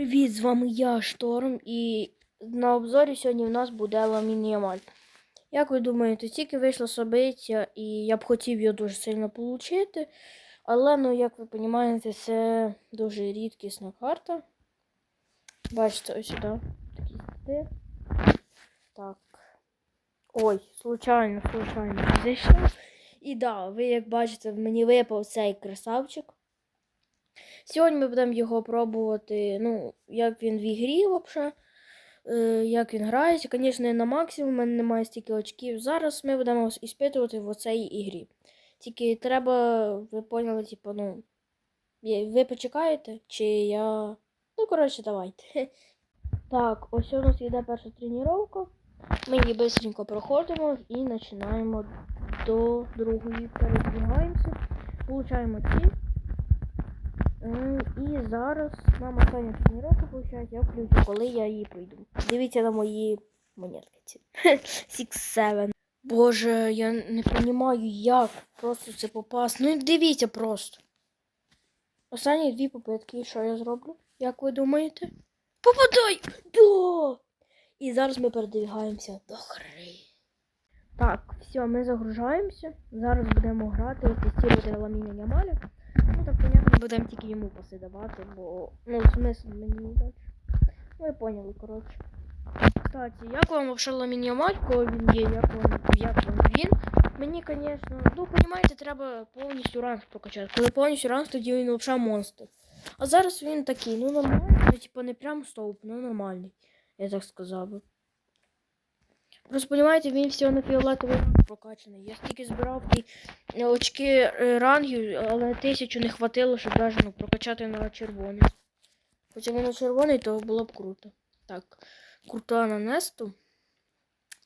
Привіт, з вами я, Шторм, і на обзорі сьогодні в нас буде Ламінімаль. Як ви думаєте, тільки вийшло собиття, і я б хотів його дуже сильно отримати. Але, ну, як ви розумієте, це дуже рідкісна карта. Бачите, ось сюди такі. Так. Ой, случайно, случайно зайшла. І да, ви як бачите, мені випав цей красавчик. Сьогодні ми будемо його пробувати, ну, як він в ігрі взагалі, е, як він грається. Звісно, не на максимум, у мене немає стільки очків. Зараз ми будемо іспитувати в цій ігрі. Тільки треба, ви поняли, типу, ну, ви почекаєте, чи я. Ну, коротше, давайте. Так, ось у нас йде перша тренування. Ми її швидко проходимо і починаємо до другої. Передвигаємося, получаємо ці. І зараз нам остання тренування виходить, я включу, коли я її пройду. Дивіться на мої монетки. ці. Six Seven. Боже, я не розумію, як просто це попасти. Ну дивіться просто. Останні дві попитки, що я зроблю? Як ви думаєте? Попадай! Да! І зараз ми передвигаємося до гри. Так, все, ми загружаємося. Зараз будемо грати, тестувати ламіння Ямаля. Ну так понятно, будемо тільки йому паси бо ну смисл мені не дати. Ви поняли, коротше. Кстати, як вам вообще ламінімаль, коли він є, як вам, як вам він? Мені, звісно, ну, розумієте, треба повністю ранг прокачати. Коли повністю ранг, тоді він взагалі монстр. А зараз він такий, ну нормальний, ну, типу не прям стовп, ну нормальний, я так сказав би. Просто розумієте, він всього на фіолетовий ранг прокачаний. Я стільки збирав ті очки е, рангів, але тисячу не хватило, щоб навіть ну, прокачати на червоний. Хоча він на червоний, то було б круто. Так, крута на Несту.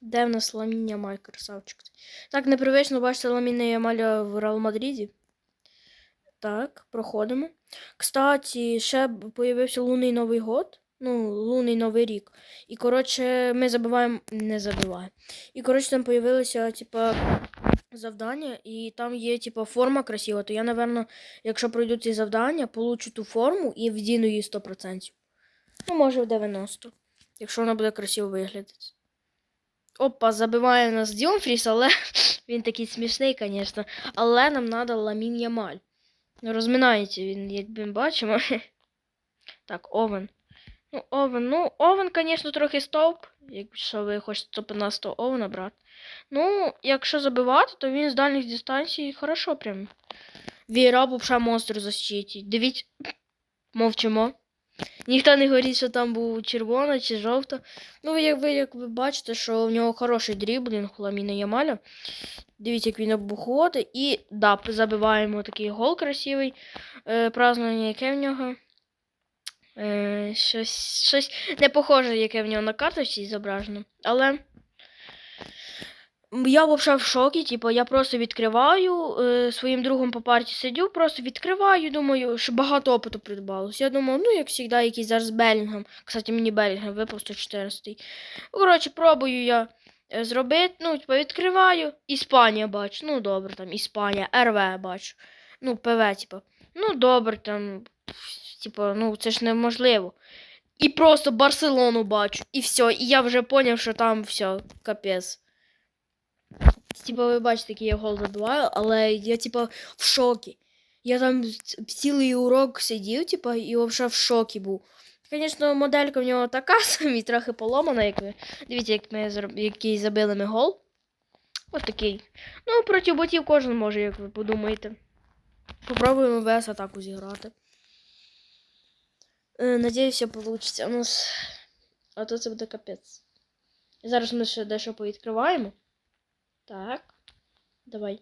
Де в нас ламіння Маль, красавчик. Так, непривично бачите ламіння Маля в Реал Мадриді. Так, проходимо. Кстати, ще б появився лунний Новий год. Ну, лунний Новий рік. І, коротше, ми забиваємо. Не забиваємо. І, коротше, там появилося, типа, завдання, і там є, типа, форма красива. То я, напевно, якщо пройду ці завдання, получу ту форму і вдіну її 100%. Ну, може, в 90%. Якщо вона буде красиво виглядати. Опа, забиває нас Діомфріс, але він такий смішний, звісно. Але нам треба ламін Ямаль. Розминається він, як ми бачимо. Так, Овен. Ну, Овен, ну, Овен, звісно, трохи стовп, якщо ви хочете 115 Овена брати. Ну, якщо забивати, то він з дальніх дистанцій хорошо прям. Віра бувша монстр защитить. Дивіться, мовчимо. Ніхто не говорить, що там був червона чи жовта. Ну, як ви, як ви бачите, що в нього хороший дріблінг у Ламіна Ямаля. Дивіться, як він обходить. І да, забиваємо такий гол красивий. Е, празднування, яке в нього. Е, щось, щось не похоже, яке в нього на карточці зображено. Але я взагалі в шокі. Типу, я просто відкриваю е, своїм другом по парті сидю, просто відкриваю, думаю, що багато опиту придбалось. Я думаю, ну, як завжди, якийсь зараз Белінгем. Кстати, мені Белінгем випав 114. Ну, коротше, пробую я е, зробити. Ну, типу, відкриваю. Іспанія бачу. Ну, добре, там Іспанія, РВ бачу. Ну, ПВ, типу. Ну, добре, там. Типу, ну, це ж неможливо. І просто Барселону бачу. І все. І я вже зрозумів, що там все, капець. Типа, ви бачите, який я гол забиваю, але я, типа, в шокі. Я там цілий урок сидів, типа, і взагалі в шокі був. Звісно, моделька в нього така собі, трохи поломана, як ви. Дивіться, як ми який забили ми гол. Ось такий. Ну, проти ботів кожен може, як ви подумаєте. Попробуємо ВС атаку зіграти. Е, Надіюся, вийде. У нас. А то це буде капець. Зараз ми ще дещо повідкриваємо. Так. Давай.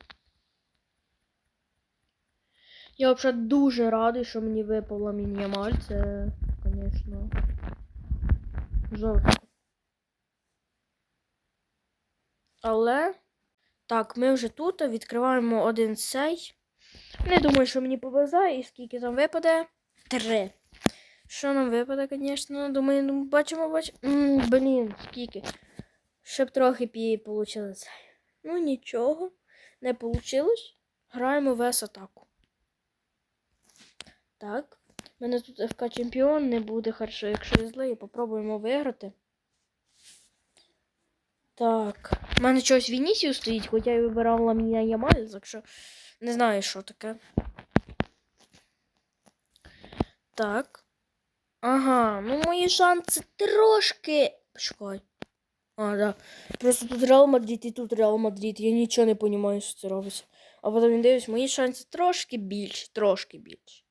Я взагалі дуже радий, що мені випала мінімаль. Це, звісно, жорстко. Але. Так, ми вже тут відкриваємо один цей. Не думаю, що мені повезе, і скільки там випаде? Три. Що нам випаде, звісно. Думаю, ну бачимо, бачимо. М, Блін, скільки. Щоб трохи пі це. Ну нічого, не вийшло. Граємо в атаку. Так. У мене тут ФК чемпіон не буде хорошо, якщо злий, попробуємо виграти. Так. У мене чогось Вінісію стоїть, хоча я вибирав Ламіна Ямаль, так що не знаю, що таке. Так. Ага, ну мої шанси трошки. Почекай. А, да. Просто тут Реал Мадрид і тут Реал Мадрид. Я нічого не розумію, що це робиться. А потім він дивись, мої шанси трошки більші, трошки більші.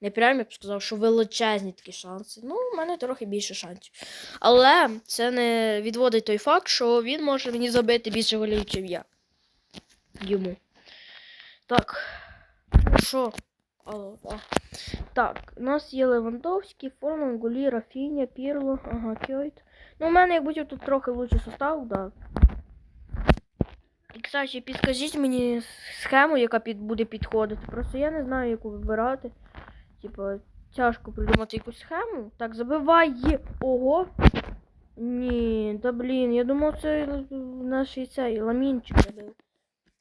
Не прям я б сказав, що величезні такі шанси. Ну, у мене трохи більше шансів. Але це не відводить той факт, що він може мені забити більше голів, ніж я. Йому. Так. Ну що? Алло, а. Так, у нас є Левандовський, Форман, Гулі, Рафіня, Пірло, ага, Кьойт. Ну, у мене, як будь тут трохи лучший состав, да. І, кстати, підскажіть мені схему, яка під, буде підходити. Просто я не знаю, яку вибирати. Типа, тяжко придумати якусь схему. Так, забивай. Ого. Ні, да блін, я думав, це наш цей ламінчик.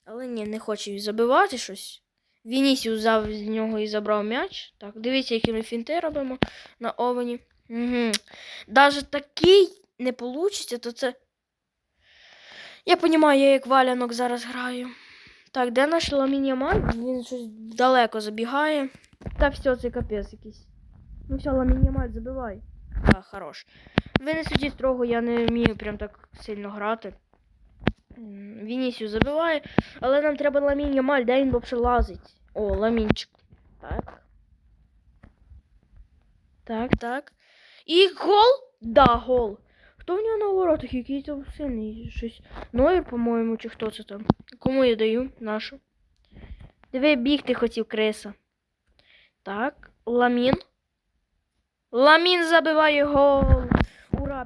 Але ні, не він забивати щось. Вінісіус взяв з нього і забрав м'яч. Так, дивіться, які ми фінти робимо на овені. Угу. Даже такий не вийде, то це. Я розумію, я як валянок зараз граю. Так, де наш ламінямаль? Він щось далеко забігає. Та все, це капець якийсь. Ну все, ламінямаль, забивай. А, хорош. Ви не судіть строго, я не вмію прям так сильно грати. Вінісію забиває, але нам треба ламінямаль, де він взагалі лазить? О, ламінчик. Так. Так, так. І гол? Да, гол. Хто в нього на воротах? Який там сильний щось. Нойер, по-моєму, чи хто це там? Кому я даю? Нашу. Диви, бігти хотів криса. Так, Ламін. Ламін забиває гол.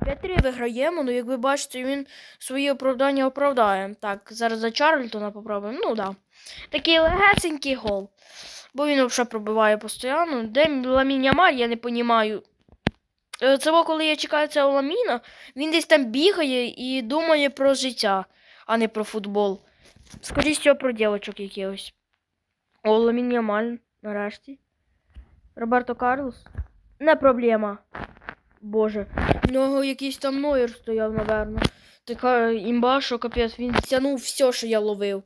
Ура! 5-3 виграємо. Ну, як ви бачите, він свої оправдання оправдає. Так, зараз за Чарльтона попробуємо. Ну, да. Такий легесенький гол. Бо він взагалі пробиває постійно. Де Ламін Ямаль, я не розумію. Це во, коли я чекаю цього Ламіна, він десь там бігає і думає про життя, а не про футбол. Скоріше всього про дівчинок якихось. О, Ламін Ямаль, нарешті. Роберто Карлос. Не проблема. Боже. В нього якийсь там Нойер стояв, напевно. Така імба, що капець, він тянув все, що я ловив.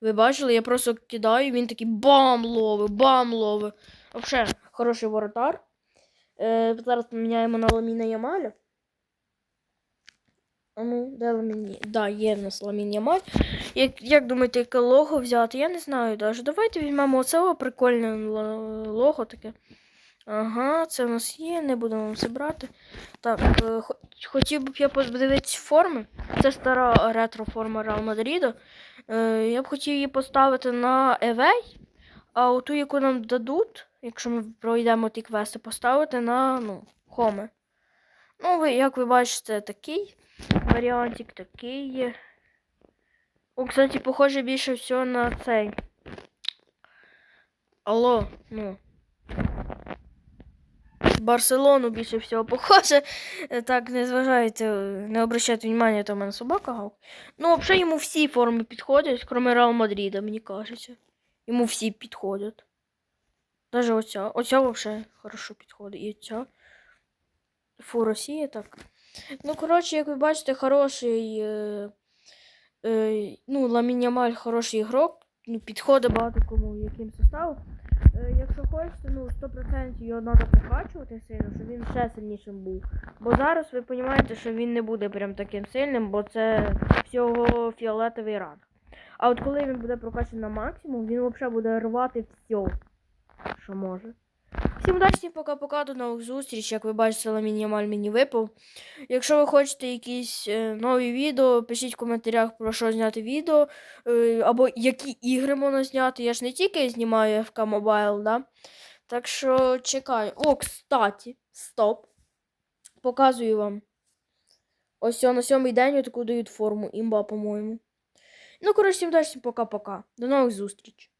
Ви бачили, я просто кидаю, він такий бам ловив, бам ловив. Взагалі, хороший воротар. Е, зараз поміняємо на Ламіна Ямаля. А ну, де Ламін? Да, є в нас Ламін Ямаль. Як, як думаєте, яке лого взяти? Я не знаю навіть. Давайте візьмемо оце прикольне лого таке. Ага, це в нас є, не будемо все брати. Так, е, хотів би я подивитися форми. Це стара ретро-форма Реал Мадрида. Е, я б хотів її поставити на Евей, а оту, яку нам дадуть, якщо ми пройдемо ті квести, поставити на ну, Хоме. Ну, ви, як ви бачите, такий варіантик, такий є. О, кстати, похоже більше всього на цей. Алло, ну. Барселону більше всього похоже. Е, Так, не зважайте, не обращайте внимання, в мене собака гав. Ну, взагалі йому всі форми підходять, крім Реал Мадріда, мені кажеться. Йому всі підходять. Даже оця. Оця взагалі хорошо підходить. І ця. Фу, Росія так. Ну, коротше, як ви бачите, хороший. Е, е, ну, Ламінямаль хороший ігрок. Ну, підходить багато кому яким составом. Е, якщо хочете, ну 100% його треба прокачувати сильно, щоб він ще сильнішим був. Бо зараз ви розумієте, що він не буде прям таким сильним, бо це всього фіолетовий ранг. А от коли він буде прокачаний на максимум, він взагалі буде рвати все, що може. Всім удачі, пока-пока, до нових зустріч. Як ви бачите, Ламін Ямаль мені випав. Якщо ви хочете якісь е, нові відео, пишіть в коментарях про що зняти відео. Е, або які ігри можна зняти. Я ж не тільки знімаю FK Mobile, да? Так що чекаю. О, кстати, стоп. Показую вам. Ось на сьомий день таку дають форму імба, по-моєму. Ну, коротше, всім далі, пока-пока. До нових зустріч.